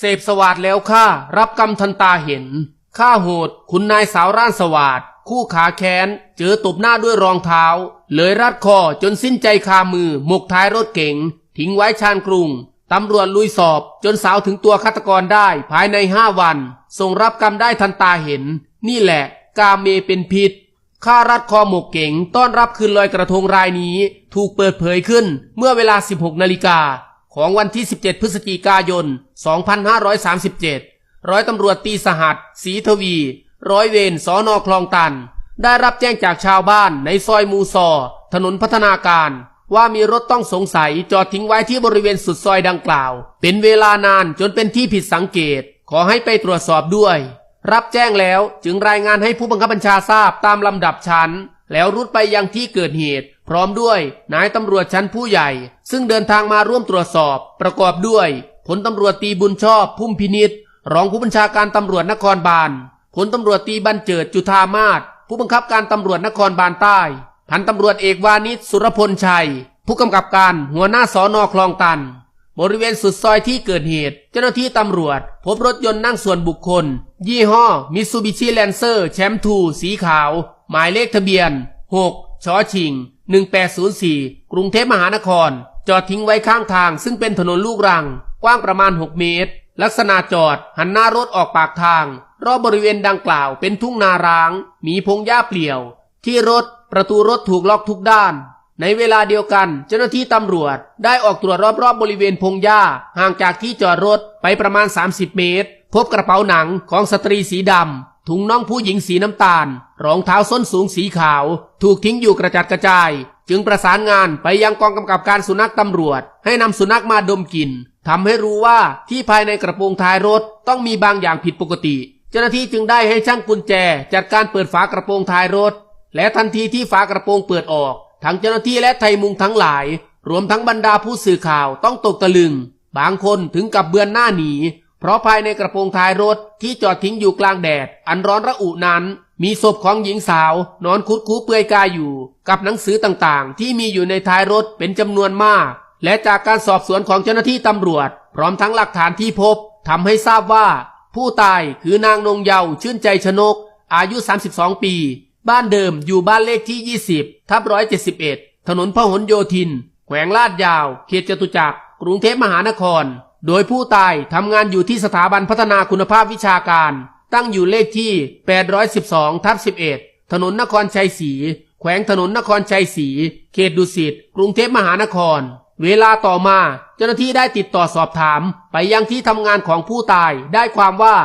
เสพสวัสดแล้วข้ารับกรรมทันตาเห็นข้าโหดคุณนายสาวร่านสวัสดคู่ขาแค้น เจอตบหน้าด้วยรองเท้า เลยรัดคอจนสิ้นใจคามือหมกท้ายรถเก๋ง ทิ้งไว้ชานกรุงตำรวจลุยสอบจนสาวถึงตัวฆาตกรได้ภายในห้าวัน ส่งรับกรรมได้ทันตาเห็น นี่แหละ กาเมเป็นพิษค่ารัดคอหมกเก๋งต้อนรับคืนลอยกระทงรายนี้ ถูกเปิดเผยขึ้นเมื่อเวลา 16นาฬิกา ของวันที่ 17 พฤศจิกายน 2537 ร้อยตำรวจตีสหัสศรีทวี ร้อยเวรสอนอคลองตัน ได้รับแจ้งจากชาวบ้านในซอยมูซอ ถนนพัฒนาการ ว่ามีรถต้องสงสัยจอดทิ้งไว้ที่บริเวณสุดซอยดังกล่าว เป็นเวลานานจนเป็นที่ผิดสังเกต ขอให้ไปตรวจสอบด้วย รับแจ้งแล้วจึงรายงานให้ผู้บังคับบัญชาทราบตามลำดับชั้น แล้วรุดไปยังที่เกิดเหตุ พร้อมด้วยนายตำรวจชั้นผู้ใหญ่ ซึ่งเดินทางมาร่วมตรวจสอบ ประกอบด้วยผลตำรวจตีบุญชอบพุ่มพินิษรองผู้บัญชาการตำรวจนครบาลผลตำรวจตีบันเจิดจุธามาศผู้บังคับการตำรวจนครบาลใต้ พันตำรวจเอกวานิชสุรพลชัย ผู้กำกับการหัวหน้าสอนอคลองตัน บริเวณสุดซอยที่เกิดเหตุ เจ้าหน้าที่ตำรวจ พบรถยนต์นั่งส่วนบุคคล ยี่ห้อมิซูบิชิแลนเซอร์แชมป์ทูสีขาว หมายเลขทะเบียน 6ชอชิง 1804 กรุงเทพมหานคร จอดทิ้งไว้ข้างทาง ซึ่งเป็นถนนลูกรัง กว้างประมาณ 6 เมตร ลักษณะจอด หันหน้ารถออกปากทาง รอบบริเวณดังกล่าวเป็นทุ่งนาร้าง มีพงหญ้าเปลี่ยว ที่รถ ประตูรถถูกล็อกทุกด้านในเวลาเดียวกันเจ้าหน้าที่ตำรวจได้ออกตรวจรอบๆบบริเวณพงหญ้า ห่างจากที่จอดรถไปประมาณ 30 เมตร พบกระเป๋าหนังของสตรีสีดำ ถุงน่องผู้หญิงสีน้ำตาล รองเท้าส้นสูงสีขาว ถูกทิ้งอยู่กระจัดกระจาย จึงประสานงานไปยังกองกำกับการสุนัขตำรวจ ให้นำสุนัขมาดมกลิ่นทำให้รู้ว่าที่ภายในกระโปรงท้ายรถต้องมีบางอย่างผิดปกติ เจ้าหน้าที่จึงได้ให้ช่างกุญแจจัดการเปิดฝากระโปรงท้ายรถ และทันทีที่ฝากระโปรงเปิดออกทั้งเจ้าหน้าที่และไทยมุงทั้งหลาย รวมทั้งบรรดาผู้สื่อข่าวต้องตกตะลึง บางคนถึงกับเบือนหน้าหนี เพราะภายในกระโปรงท้ายรถที่จอดทิ้งอยู่กลางแดด อันร้อนระอุนั้น มีศพของหญิงสาว นอนคุดคูเปลือยกายอยู่ กับหนังสือต่างๆ ที่มีอยู่ในท้ายรถเป็นจำนวนมาก และจากการสอบสวนของเจ้าหน้าที่ตำรวจ พร้อมทั้งหลักฐานที่พบทำให้ทราบว่า ผู้ตายคือนางนงเยาชื่นใจชนก อายุ 32 ปี บ้านเดิมอยู่บ้านเลขที่ 20ทับ171 ถนนพหลโยธิน แขวงลาดยาว เขตจตุจักรกรุงเทพมหานคร โดยผู้ตายทำงานอยู่ที่สถาบันพัฒนาคุณภาพวิชาการ ตั้งอยู่เลขที่ 812ทับ11 ถนนนครชัยศรีแขวงถนนนครชัยศรีเขตดุสิต กรุงเทพมหานคร เวลาต่อมาเจ้าหน้าที่ได้ติดต่อสอบถาม ไปยังที่ทำงานของผู้ตายได้ความว่า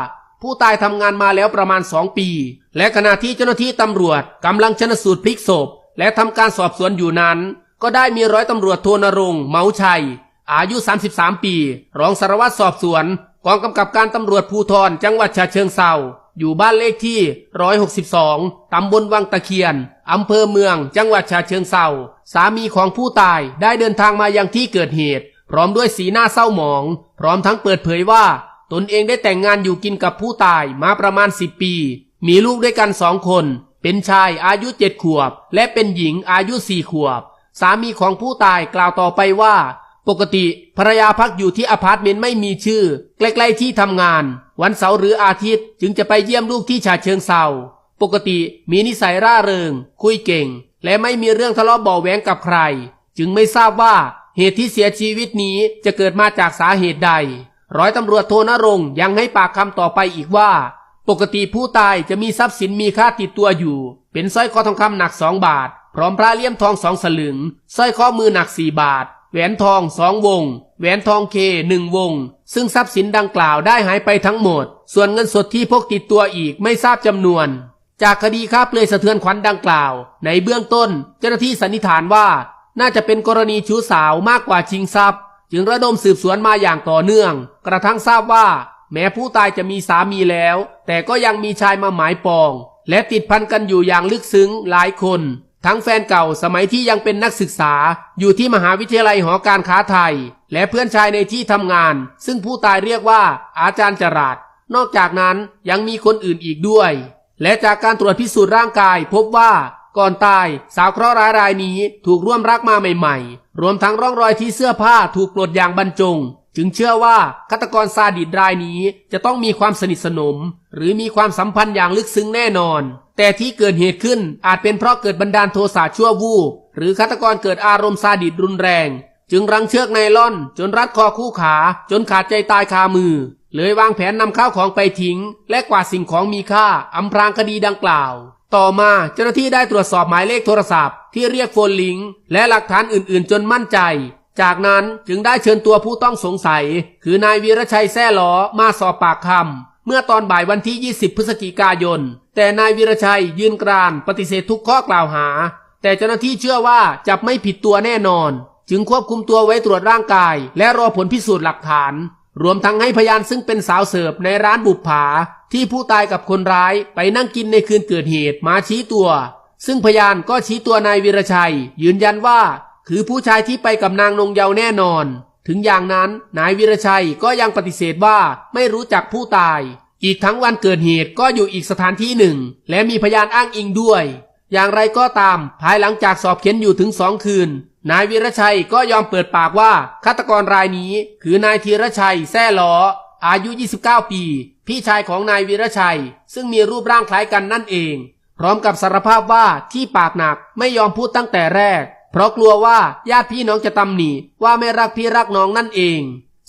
ผู้ตายทำงานมาแล้วประมาณสองปี และขณะที่เจ้าหน้าที่ตำรวจกำลังชนสูตรพลิกศพ และทำการสอบสวนอยู่นั้น ก็ได้มีร้อยตำรวจโทนรงเมาชัย อายุ 33 ปี รองสารวัตรสอบสวน กองกำกับการตำรวจภูธรจังหวัดฉะเชิงเซาอยู่บ้านเลขที่ 162 ตำบลวังตะเคียน อำเภอเมือง จังหวัดฉะเชิงเซาสามีของผู้ตายได้เดินทางมายังที่เกิดเหตุ พร้อมด้วยสีหน้าเศร้าหมอง พร้อมทั้งเปิดเผยว่า ตนเองได้แต่งงานอยู่กินกับผู้ตายมาประมาณ 10 ปี มีลูกด้วยกันสองคน เป็นชายอายุเจ็ดขวบ และเป็นหญิงอายุสี่ขวบ สามีของผู้ตายกล่าวต่อไปว่า ปกติภรรยาพักอยู่ที่อพาร์ตเมนต์ไม่มีชื่อ ใกล้ๆที่ทำงาน วันเสาร์หรืออาทิตย์จึงจะไปเยี่ยมลูกที่ฉาเชิงเซาปกติมีนิสัยร่าเริง คุยเก่ง และไม่มีเรื่องทะเลาะเบาแหวงกับใคร จึงไม่ทราบว่าเหตุที่เสียชีวิตนี้จะเกิดมาจากสาเหตุใด ร้อยตำรวจโทนรงยังให้ปากคำต่อไปอีกว่า ปกติผู้ตายจะมีทรัพย์สินมีค่าติดตัวอยู่ เป็นสร้อยคอทองคำหนักสองบาท พร้อมพระเลี่ยมทองสองสลึงสร้อยข้อมือหนักสี่บาท แหวนทองสองวง แหวนทองเคหนึ่งวง ซึ่งทรัพย์สินดังกล่าวได้หายไปทั้งหมด ส่วนเงินสดที่พกติดตัวอีกไม่ทราบจำนวน จากคดีค้าเปลือยสะเทือนขวัญดังกล่าว ในเบื้องต้น เจ้าหน้าที่สันนิษฐานว่า น่าจะเป็นกรณีชู้สาวมากกว่าชิงทรัพย์ จึงระดมสืบสวนมาอย่างต่อเนื่อง กระทั่งทราบว่า แม้ผู้ตายจะมีสามีแล้ว แต่ก็ยังมีชายมาหมายปอง และติดพันกันอยู่อย่างลึกซึ้งหลายคน ทั้งแฟนเก่าสมัยที่ยังเป็นนักศึกษาอยู่ที่มหาวิทยาลัยหอการค้าไทย และเพื่อนชายในที่ทำงาน ซึ่งผู้ตายเรียกว่าอาจารย์จรัสนอกจากนั้นยังมีคนอื่นอีกด้วย และจากการตรวจพิสูจน์ร่างกายพบว่าก่อนตายสาวเคราะห์ร้ายรายนี้ถูกร่วมรักมาใหม่ ๆ รวมทั้งร่องรอยที่เสื้อผ้าถูกปลดอย่างบรรจง จึงเชื่อว่าฆาตกรซาดิสรายนี้จะต้องมีความสนิทสนม หรือมีความสัมพันธ์อย่างลึกซึ้งแน่นอน แต่ที่เกิดเหตุขึ้นอาจเป็นเพราะเกิดบันดาลโทสะชั่ววูบหรือฆาตกรเกิดอารมณ์ซาดิสรุนแรง จึงรังเชือกไนล่อน จนรัดคอคู่ขาจนขาดใจตายคามือ เลยวางแผนนำข้าวของไปทิ้ง และกวาดสิ่งของมีค่าอำพรางคดีดังกล่าว ต่อมาเจ้าหน้าที่ได้ตรวจสอบหมายเลขโทรศัพท์ที่เรียกโฟนลิงและหลักฐานอื่น ๆ จนมั่นใจ จากนั้นจึงได้เชิญตัวผู้ต้องสงสัย คือนายวีรชัยแซ่ล้อมาสอบปากคำเมื่อตอนบ่ายวันที่ 20 พฤศจิกายน แต่นายวีรชัยยืนกรานปฏิเสธทุกข้อกล่าวหา แต่เจ้าหน้าที่เชื่อว่าจับไม่ผิดตัวแน่นอน จึงควบคุมตัวไว้ตรวจร่างกาย และรอผลพิสูจน์หลักฐาน รวมทั้งให้พยานซึ่งเป็นสาวเสิร์ฟในร้านบุปผา ที่ผู้ตายกับคนร้ายไปนั่งกินในคืนเกิดเหตุมาชี้ตัว ซึ่งพยานก็ชี้ตัวนายวีรชัย ยืนยันว่า คือผู้ชายที่ไปกับนางนงเยาแน่นอน ถึงอย่างนั้นนายวีรชัยก็ยังปฏิเสธว่าไม่รู้จักผู้ตาย อีกทั้งวันเกิดเหตุก็อยู่อีกสถานที่หนึ่ง และมีพยานอ้างอิงด้วย อย่างไรก็ตาม ภายหลังจากสอบเค้นอยู่ถึงสองคืน นายวีรชัยก็ยอมเปิดปากว่าฆาตกรรายนี้ คือนายธีรชัยแซ่ล้อ อายุ 29 ปี พี่ชายของนายวีรชัย ซึ่งมีรูปร่างคล้ายกันนั่นเอง พร้อมกับสารภาพว่าที่ปากหนักไม่ยอมพูดตั้งแต่แรก เพราะกลัวว่าญาติพี่น้องจะตำหนิว่าไม่รักพี่รักน้องนั่นเอง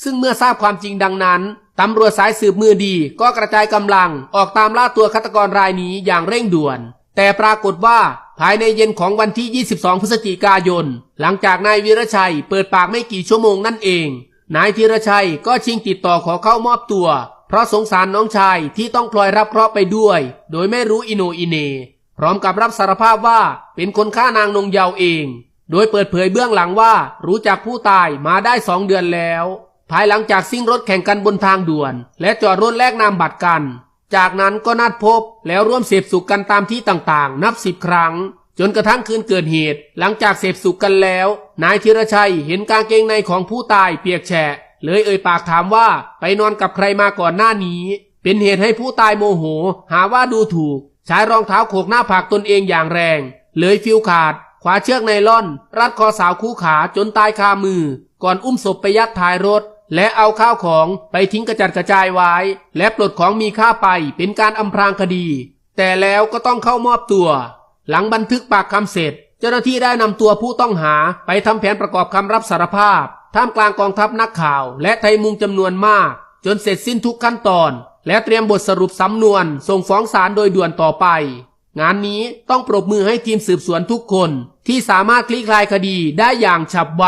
ซึ่งเมื่อทราบความจริงดังนั้นตำรวจสายสืบมือดีก็กระจายกำลังออกตามล่าตัวฆาตกรรายนี้อย่างเร่งด่วน แต่ปรากฏว่าภายในเย็นของวันที่ 22 พฤศจิกายน หลังจากนายวีรชัยเปิดปากไม่กี่ชั่วโมงนั่นเอง นายธีรชัยก็ชิงติดต่อขอเข้ามอบตัว เพราะสงสารน้องชายที่ต้องพลอยรับเคราะห์ไปด้วย โดยไม่รู้อิโนอิเน พร้อมกับรับสารภาพว่าเป็นคนฆ่านางนงเยาเอง โดยเปิดเผยเบื้องหลังว่ารู้จักผู้ตายมาได้สองเดือนแล้ว ภายหลังจากซิ่งรถแข่งกันบนทางด่วน และจอดรถแลกนามบัตรกัน จากนั้นก็นัดพบแล้วร่วมเสพสุขกันตามที่ต่างๆ นับสิบครั้ง จนกระทั่งคืนเกิดเหตุ หลังจากเสพสุขกันแล้ว นายธีรชัยเห็นกางเกงในของผู้ตายเปียกแฉะ เลยเอ่ยปากถามว่าไปนอนกับใครมาก่อนหน้านี้ เป็นเหตุให้ผู้ตายโมโห หาว่าดูถูกใช้รองเท้าโขกหน้าผากตนเองอย่างแรง เลยฟิวขาด ขวาเชือกไนล่อน รัดคอสาวคู่ขาจนตายคามือ ก่อนอุ้มศพไปยัดท้ายรถ และเอาข้าวของไปทิ้งกระจัดกระจายไว้ และปลดของมีค่าไปเป็นการอำพรางคดี แต่แล้วก็ต้องเข้ามอบตัว หลังบันทึกปากคำเสร็จ เจ้าหน้าที่ได้นำตัวผู้ต้องหาไปทำแผนประกอบคำรับสารภาพ ท่ามกลางกองทัพนักข่าว และไทยมุงจำนวนมาก จนเสร็จสิ้นทุกขั้นตอน และเตรียมบทสรุปสำนวน ส่งฟ้องศาลโดยด่วนต่อไป งานนี้ต้องปรบมือให้ทีมสืบสวนทุกคนที่สามารถคลี่คลายคดีได้อย่างฉับไว